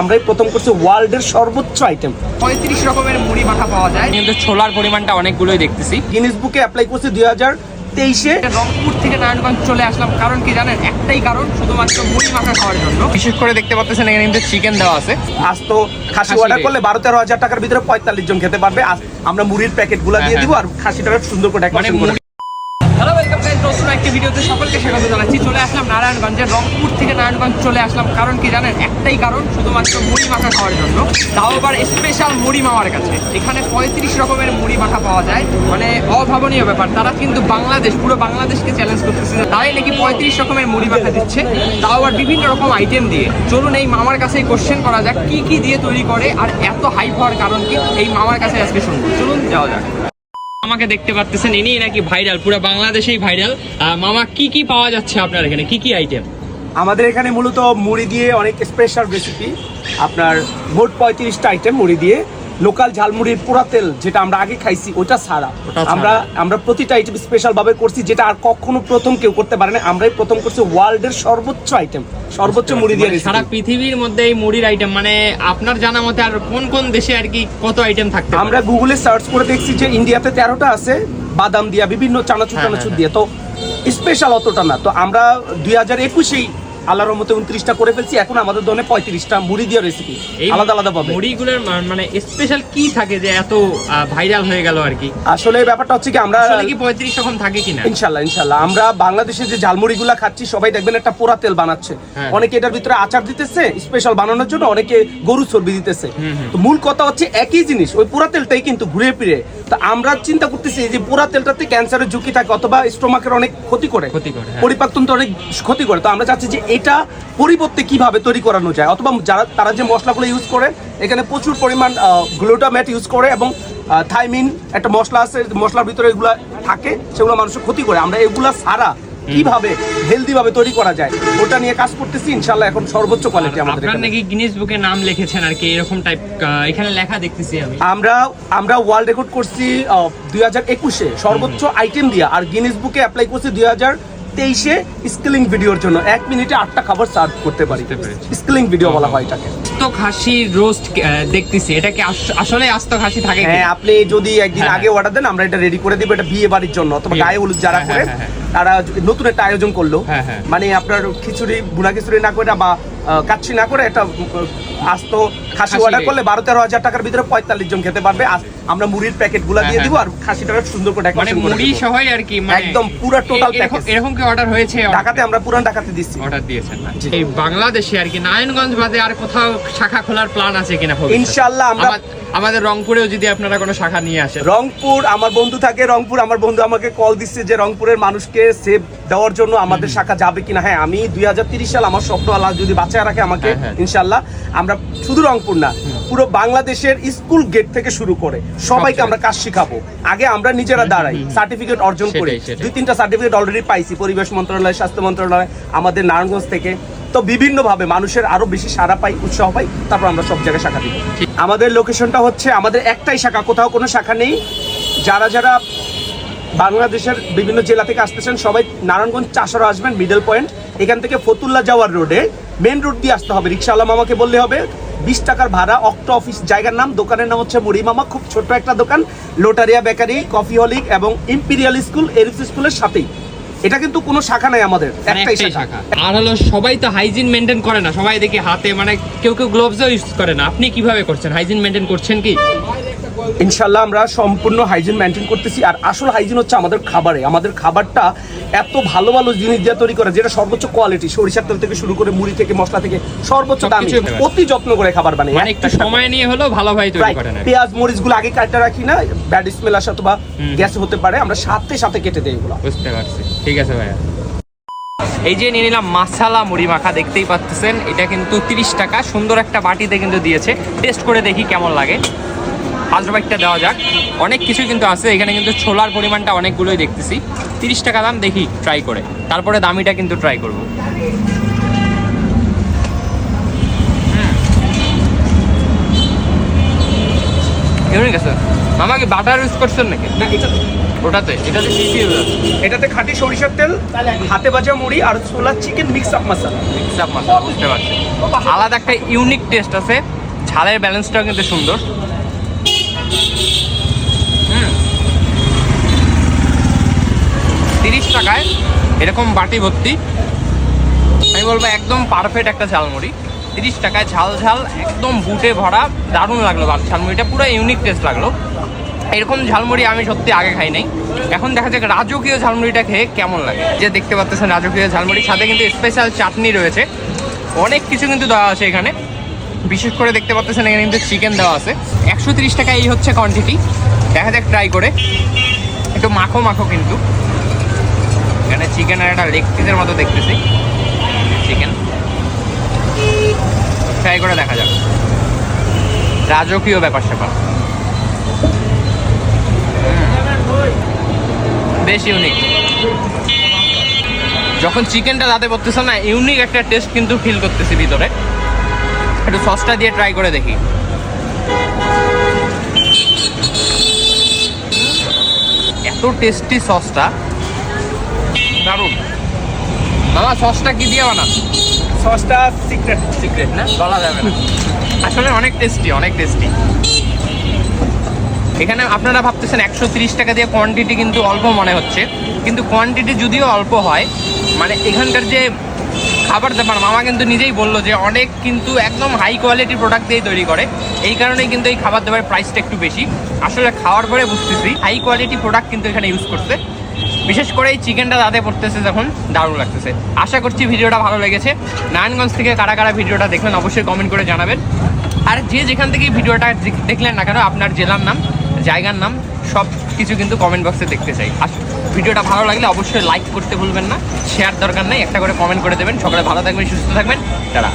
আমরাই প্রথম করছি ওয়ার্ল্ডের সর্বোচ্চ আইটেম পঁয়ত্রিশ রকমের মুড়ি মাখা পাওয়া যায়। কিন্তু ছোলার পরিমাণটা অনেকগুলোই দেখতেছি। গিনিস বুকে অ্যাপ্লাই করছি দুই হাজার তেইশে। রংপুর থেকে নারায়ণগঞ্জ চলে আসলাম। কারণ কি জানেন? একটাই কারণ শুধুমাত্র মুড়ি মাখা খাওয়ার জন্য। বিশেষ করে দেখতে পাচ্ছেন এখানে কিন্তু চিকেন দেওয়া আছে। আজ তো খাসি অর্ডার করলে বারো তেরো হাজার টাকার ভিতরে পঁয়তাল্লিশ জন খেতে পারবে। আজ আমরা মুড়ির প্যাকেটগুলা দিয়ে হ্যাঁ, দিব আর খাসিটাকে সুন্দর করে মানে ডেকোরেশন করে মুড়ি হ্যালো ওয়েলকাম গাইস নতুন একটি ভিডিওতে সকলকে স্বাগত জানাচ্ছি। চলে আসলাম নারায়ণগঞ্জে রংপুর থেকে নারায়ণগঞ্জ চলে আসলাম। কারণ কি জানেন, একটাই কারণ, শুধুমাত্র মুড়ি মাখা খাওয়ার জন্য। তাও আবার স্পেশাল মুড়ি মামার কাছে। এখানে পঁয়ত্রিশ রকমের মুড়ি মাখা পাওয়া যায়। মানে অভাবনীয় ব্যাপার। তারা কিন্তু বাংলাদেশ, পুরো বাংলাদেশকে চ্যালেঞ্জ করতেছে। তাই নাকি পঁয়ত্রিশ রকমের মুড়ি মাখা দিচ্ছে। তাও আবার বিভিন্ন রকম আইটেম দিয়ে। চলুন এই মামার কাছে কোশ্চেন করা যাক, কি কি দিয়ে তৈরি করে আর এত হাইপ হওয়ার কারণ কি? এই মামার কাছে আজকে শুনব। চলুন যাওয়া যাক। আমাকে দেখতে পাচ্ছেন ইনি নাকি ভাইরাল পুরো বাংলাদেশেই ভাইরাল মামা, কি কি পাওয়া যাচ্ছে আপনার এখানে? কি কি আইটেম আমাদের এখানে মূলত মুড়ি দিয়ে অনেক স্পেশাল রেসিপি আপনার মোট পঁয়ত্রিশটা আইটেম মুড়ি দিয়ে লোকাল ঝালমুড়ির পোড়া তেল যেটা আমরা আগে খাইছি ওটা ছাড়া। আমরা আমরা প্রতিটা আইটেম স্পেশাল ভাবে করছি যেটা আর কখনো প্রথম কেউ করতে পারে না। আমরাই প্রথম করছি ওয়ার্ল্ডের সর্বোচ্চ আইটেম সর্বোচ্চ মুড়ি দিয়ে সারা পৃথিবীর মধ্যে এই মুড়ির আইটেম মানে আপনার জানা মতে আর কোন কোন দেশে আর কি কত আইটেম থাকতে আমরা গুগলে সার্চ করে দেখছি যে ইন্ডিয়াতে তেরোটা আছে বাদাম দিয়া বিভিন্ন চানাচুর হ্যাঁ, টানাচুর হ্যাঁ, দিয়ে। তো স্পেশাল অতটা না। তো আমরা দুই হাজার একুশেই আল্লাহর মতে উনত্রিশটা করে ফেলছি এখন আমাদের দোকানে পঁয়ত্রিশটা মুড়ি দিয়ে রেসিপি আলাদা আলাদা পাবে মুড়িগুলোর মানে স্পেশাল কি থাকে যে এত ভাইরাল হয়ে গেল আর কি? আসলে ব্যাপারটা হচ্ছে কি আমরা কি পঁয়ত্রিশ রকম থাকে কিনা? ইনশাল্লাহ ইনশাল্লাহ। আমরা বাংলাদেশে যে ঝালমুড়িগুলা খাচ্ছি সবাই দেখবেন একটা পোড়া তেল বানাচ্ছে। হ্যাঁ। অনেকে এটার ভিতরে আচার দিতেছে স্পেশাল বানানোর জন্য অনেকে গরু চর্বি দিতেছে। তো মূল কথা হচ্ছে একই জিনিস ওই পোড়া তেলটাই কিন্তু ঘুরে ফিরে। তো আমরা চিন্তা করতেছি যে পোড়া তেলটাতে ক্যান্সারের ঝুঁকি থাকে অথবা স্টোমাকের অনেক ক্ষতি করে। ক্ষতি করে, হ্যাঁ। পরিপাকতন্ত্র অনেক ক্ষতি করে। তো আমরা চাচ্ছি যে এটা পরিবর্তে কীভাবে তৈরি করানো যায়? অথবা যারা তারা যে মশলাগুলো ইউজ করে এখানে প্রচুর পরিমাণ গ্লুটামেট ইউজ করে এবং থাইমিন একটা মশলা আছে মশলার ভিতরে এগুলা থাকে সেগুলো মানুষের ক্ষতি করে। আমরা এগুলা সারা কীভাবে হেলদি ভাবে তৈরি করা যায় ওটা নিয়ে কাজ করতেছি ইনশাল্লাহ এখন সর্বোচ্চ কোয়ালিটি আমাদের আপনার। নাকি গিনেস বুকে নাম লিখেছেন আর কি এরকম টাইপ এখানে লেখা দেখতেছি আমি। আমরা আমরা ওয়ার্ল্ড রেকর্ড করছি দুই হাজার একুশে সর্বোচ্চ আইটেম দিয়া। আর গিনিস বুকে অ্যাপ্লাই করছি দুই হাজার তেইশে স্কিলিং ভিডিওর জন্য এক মিনিটে আটটা খাবার সার্ভ করতে পারি। স্কিলিং ভিডিও বলা হয় এটাকে। আস্ত খাসি রোস্ট দেখতেছি। এটা কি আসলে আস্ত খাসি থাকে হ্যাঁ আপনি যদি একদিন হ্যাঁ, আগে অর্ডার দেন আমরা এটা রেডি করে দিব। এটা বিয়ে বাড়ির জন্য অথবা গায়ে হলুদ যারা হ্যাঁ, করেন হ্যাঁ, হ্যাঁ। তারা নতুন একটা আয়োজন করল। হ্যাঁ, হ্যাঁ। মানে আপনার খিচুড়ি বুনা খিচুড়ি না করে বা কাচ্চি না করে একটা আস্ত খাসি অর্ডার করলে বারো তেরো হাজার টাকার ভিতরে পঁয়তাল্লিশ জন খেতে পারবে। আমরা মুড়ির প্যাকেটগুলা হ্যাঁ, দিয়ে। দিব আর খাসিটাকে সুন্দর করে মানে মুড়ি। সহই আর কি মানে একদম পুরা এ- এরকম- কি অর্ডার হয়েছে? ঢাকাতে আমরা পুরান ঢাকাতে দিচ্ছি। অর্ডার দিয়েছেন এই বাংলাদেশে আর কি নারায়ণগঞ্জ বাদে আর কোথাও শাখা খোলার প্ল্যান আছে কিনা? ইনশাল্লাহ আমরা আমাদের রংপুরেও যদি আপনারা কোনো শাখা নিয়ে আসেন। রংপুর আমার বন্ধু থাকে রংপুর আমার বন্ধু আমাকে কল দিচ্ছে যে রংপুরের মানুষকে সেভ দেওয়ার জন্য আমাদের শাখা যাবে কিনা? হ্যাঁ আমি দুই হাজার তিরিশ সাল আমার স্বপ্ন আল্লাহ যদি বাঁচায় রাখে আমাকে হ্যাঁ, হ্যাঁ। ইনশাল্লাহ আমরা শুধু রংপুর না পুরো বাংলাদেশের স্কুল গেট থেকে শুরু করে সবাইকে আমরা কাজ শিখাবো। আগে আমরা নিজেরা দাঁড়াই সার্টিফিকেট অর্জন করি। দুই তিনটা সার্টিফিকেট অলরেডি পাইছি পরিবেশ মন্ত্রণালয় স্বাস্থ্য মন্ত্রণালয় আমাদের নারায়ণগঞ্জ থেকে। তো বিভিন্নভাবে মানুষের আরও বেশি সারা পাই উৎসাহ পাই তারপর আমরা সব জায়গায় শাখা দিব। আমাদের লোকেশনটা হচ্ছে আমাদের একটাই শাখা কোথাও কোনো শাখা নেই। যারা যারা বাংলাদেশের বিভিন্ন জেলা থেকে আসতেছেন সবাই। নারায়ণগঞ্জ চাষারা আসবেন মিডল পয়েন্ট এখান থেকে ফতুল্লা যাওয়ার রোডে মেন রোড দিয়ে আসতে হবে। রিক্সাওয়ালা মামাকে বললে হবে বিশ টাকার ভাড়া অক্টো অফিস জায়গার নাম। দোকানের নাম হচ্ছে মুড়ি মামা খুব ছোট একটা দোকান। লোটারিয়া বেকারি কফি হলিক এবং ইম্পিরিয়াল স্কুল এরিক্স স্কুলের সাথেই। এটা কিন্তু কোনো শাখা নাই আমাদের মানে একটাই শাখা। আর হলো সবাই তো হাইজিন মেনটেন করে না। সবাই দেখি হাতে মানে কেউ কেউ গ্লোভসও ইউজ করে না। আপনি কীভাবে করছেন? হাইজিন মেনটেন করছেন কি? ইনশাল্লাহ আমরা সম্পূর্ণ হাইজিন মেনটেন করতেছি। আর আসল হাইজিন হচ্ছে আমাদের খাবারে। আমাদের খাবারটা এত ভালো ভালো জিনিস দিয়ে তৈরি করে যেটা সর্বোচ্চ কোয়ালিটি সরিষার তেল থেকে শুরু করে মুড়ি থেকে মশলা থেকে সর্বোচ্চ দামি। ভালো। অতি যত্ন করে খাবার বানাই মানে একটু সময় নিয়ে হলেও ভালোভাবে তৈরি করেন আর পেঁয়াজ মরিচগুলো আগে কাটা রাখি না ব্যাড স্মেল আসা অথবা। গ্যাস হতে পারে আমরা সাথে সাথে কেটে দিই এগুলো। বুঝতে পারছি। ঠিক আছে ভাইয়া। এই যে নিয়ে নিলাম মাসালা মুড়ি মাখা দেখতেই পাচ্ছেন এটা কিন্তু তিরিশ টাকা সুন্দর একটা বাটিতে কিন্তু দিয়েছে। টেস্ট করে দেখি কেমন লাগে। ফার্স্ট বাইকটা দেওয়া যাক। অনেক কিছু কিন্তু আছে এখানে কিন্তু ছোলার পরিমাণটা অনেকগুলোই দেখতেছি। তিরিশ টাকা দাম দেখি ট্রাই করে। তারপরে দামিটা কিন্তু ট্রাই করব। ইউনিক আছে আমাকে বাটার ইউজ করছেন নাকি? ওটাতে? এটাতে কি কি এটাতে খাঁটি সরিষার তেল হাতে ভাজা মুড়ি আর ছোলা চিকেন মিক্স আপ মশলা মিক্সআপ মশলা বুঝতে পারছি। আলাদা একটা ইউনিক টেস্ট আছে। ঝালের ব্যালেন্সটাও কিন্তু সুন্দর। তিরিশ টাকায় এরকম বাটি ভর্তি। আমি বলব একদম পারফেক্ট একটা ঝালমুড়ি। তিরিশ টাকায় ঝাল ঝাল, একদম বুটে ভরা, দারুণ লাগল ঝালমুড়িটা পুরো ইউনিক টেস্ট লাগল। এরকম ঝালমুড়ি আমি সত্যি আগে খাই নাই। এখন দেখা যাক রাজকীয় ঝালমুড়িটা খেয়ে কেমন লাগে। যে দেখতে পাচ্ছেন রাজকীয় ঝালমুড়ির সাথে কিন্তু স্পেশাল চাটনি রয়েছে। অনেক কিছু কিন্তু দেওয়া আছে এখানে। বিশেষ করে দেখতে পাচ্ছেন এখানে কিন্তু চিকেন দেওয়া আছে। একশো তিরিশ টাকা এই হচ্ছে কোয়ান্টিটি দেখা যাক ট্রাই করে। একটু মাখো মাখো কিন্তু। এখানে চিকেনের একটা লেগ পিসের মতো দেখতেছি। চিকেন ট্রাই করে দেখা যাক। রাজকীয় ব্যাপার স্যাপার। বেশ ইউনিক যখন চিকেনটা দাঁতে পড়তেছে না ইউনিক একটা টেস্ট কিন্তু ফিল করতেছি ভিতরে। একটু সসটা দিয়ে ট্রাই করে দেখি। এত টেস্টি সসটা দারুণ। মামা সসটা কি দিয়ে বানান? সসটা সিক্রেট সিক্রেট না? বলা যাবে না। আসলে অনেক টেস্টি অনেক টেস্টি এখানে আপনারা ভাবতেছেন একশো তিরিশ টাকা দিয়ে কোয়ান্টিটি কিন্তু অল্প মনে হচ্ছে। কিন্তু কোয়ান্টিটি যদিও অল্প হয় মানে এখানকার যে খাবার দাবার মামা কিন্তু নিজেই বলল যে অনেক কিন্তু একদম হাই কোয়ালিটির প্রোডাক্ট দিয়েই তৈরি করে। এই কারণেই কিন্তু এই খাবার দাবারের প্রাইসটা একটু বেশি। আসলে খাওয়ার পরে বুঝতেছি হাই কোয়ালিটি প্রোডাক্ট কিন্তু এখানে ইউজ করছে। বিশেষ করে এই চিকেনটা দাঁতে পড়তেছে যখন, দারুণ লাগতেছে। আশা করছি ভিডিওটা ভালো লেগেছে। নারায়ণগঞ্জ থেকে কারা কারা ভিডিওটা দেখলেন অবশ্যই কমেন্ট করে জানাবেন। আর যে যেখান থেকে ভিডিওটা দেখ- দেখলেন না কেন, আপনার জেলার নাম, জায়গার নাম, সব কিছু কিন্তু কমেন্ট বক্সে দেখতে চাই। আর ভিডিওটা ভালো লাগলে অবশ্যই লাইক করতে ভুলবেন না শেয়ার দরকার নেই, একটা করে কমেন্ট করে দেবেন। সকলে ভালো থাকবেন, সুস্থ থাকবেন। তারা